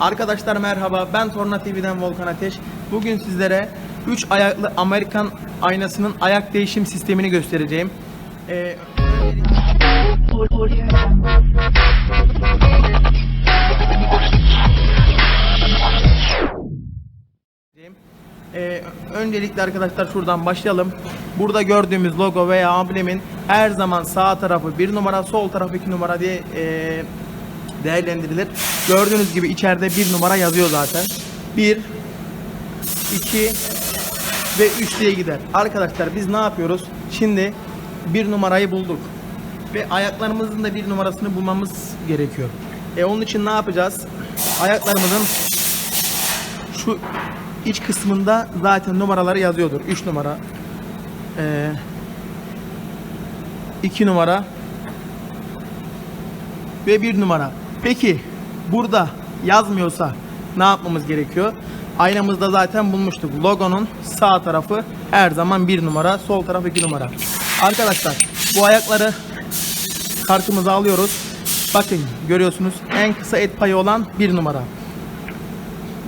Arkadaşlar merhaba ben Torna TV'den Volkan Ateş. Bugün sizlere 3 ayaklı Amerikan aynasının ayak değişim sistemini göstereceğim. Ee, Ee, öncelikle arkadaşlar şuradan başlayalım. Burada gördüğümüz logo veya amblemin her zaman sağ tarafı bir numara, sol tarafı iki numara diye ee, değerlendirilir. Gördüğünüz gibi içeride bir numara yazıyor zaten. 1 2 ve 3 diye gider. Arkadaşlar biz ne yapıyoruz? Şimdi bir numarayı bulduk. Ve ayaklarımızın da bir numarasını bulmamız gerekiyor. E onun için ne yapacağız? Ayaklarımızın şu iç kısmında zaten numaraları yazıyordur. 3 numara. 2 numara ve 1 numara. Peki burada yazmıyorsa ne yapmamız gerekiyor? Aynamızda zaten bulmuştuk. Logonun sağ tarafı her zaman 1 numara, sol taraf 2 numara. Arkadaşlar bu ayakları kartımıza alıyoruz. Bakın görüyorsunuz en kısa et payı olan 1 numara.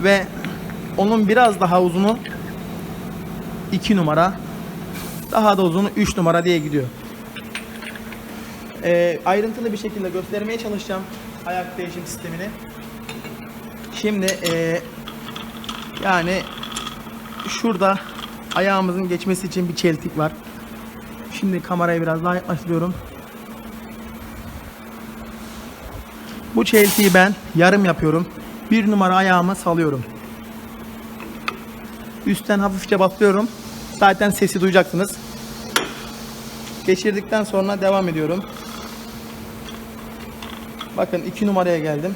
Ve onun biraz daha uzunu 2 numara. Daha da uzunu 3 numara diye gidiyor. Ee, ayrıntılı bir şekilde göstermeye çalışacağım ayak değişim sistemini. Şimdi ee, yani şurada ayağımızın geçmesi için bir çeltik var. Şimdi kamerayı biraz daha yaklaştırıyorum. Bu çeltiği ben yarım yapıyorum. Bir numara ayağıma salıyorum. Üstten hafifçe basıyorum. Zaten sesi duyacaksınız. Geçirdikten sonra devam ediyorum. Bakın 2 numaraya geldim.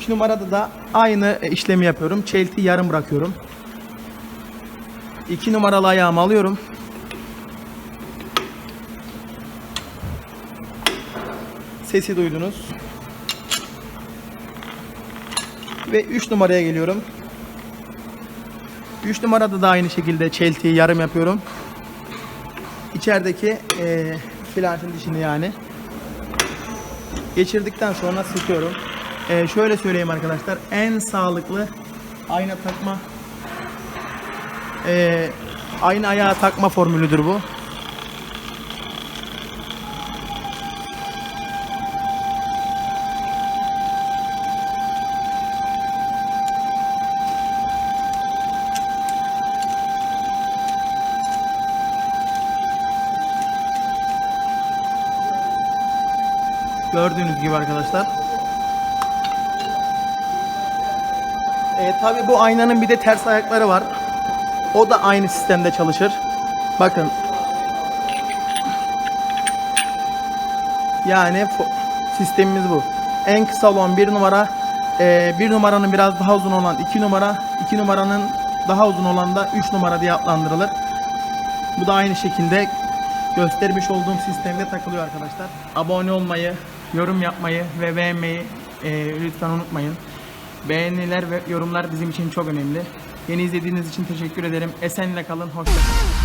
2 numarada da aynı işlemi yapıyorum. Çelti yarım bırakıyorum. 2 numaralı ayağımı alıyorum. Sesi duydunuz. Ve 3 numaraya geliyorum. 3 numarada da aynı şekilde çeltiyi yarım yapıyorum. İçerideki eee flanşın dişini yani geçirdikten sonra sıkıyorum. Eee, şöyle söyleyeyim arkadaşlar en sağlıklı ayna takma eee aynı ayağa takma formülüdür bu. Gördüğünüz gibi arkadaşlar. E, Tabi bu aynanın bir de ters ayakları var. O da aynı sistemde çalışır. Bakın. Yani sistemimiz bu. En kısa olan bir numara, e, bir numaranın biraz daha uzun olan iki numara, iki numaranın daha uzun olan da üç numara diye adlandırılır. Bu da aynı şekilde göstermiş olduğum sistemde takılıyor arkadaşlar. Abone olmayı, yorum yapmayı ve beğenmeyi e, lütfen unutmayın. Beğeniler ve yorumlar bizim için çok önemli. Beni izlediğiniz için teşekkür ederim. Esenle kalın, hoşça kalın.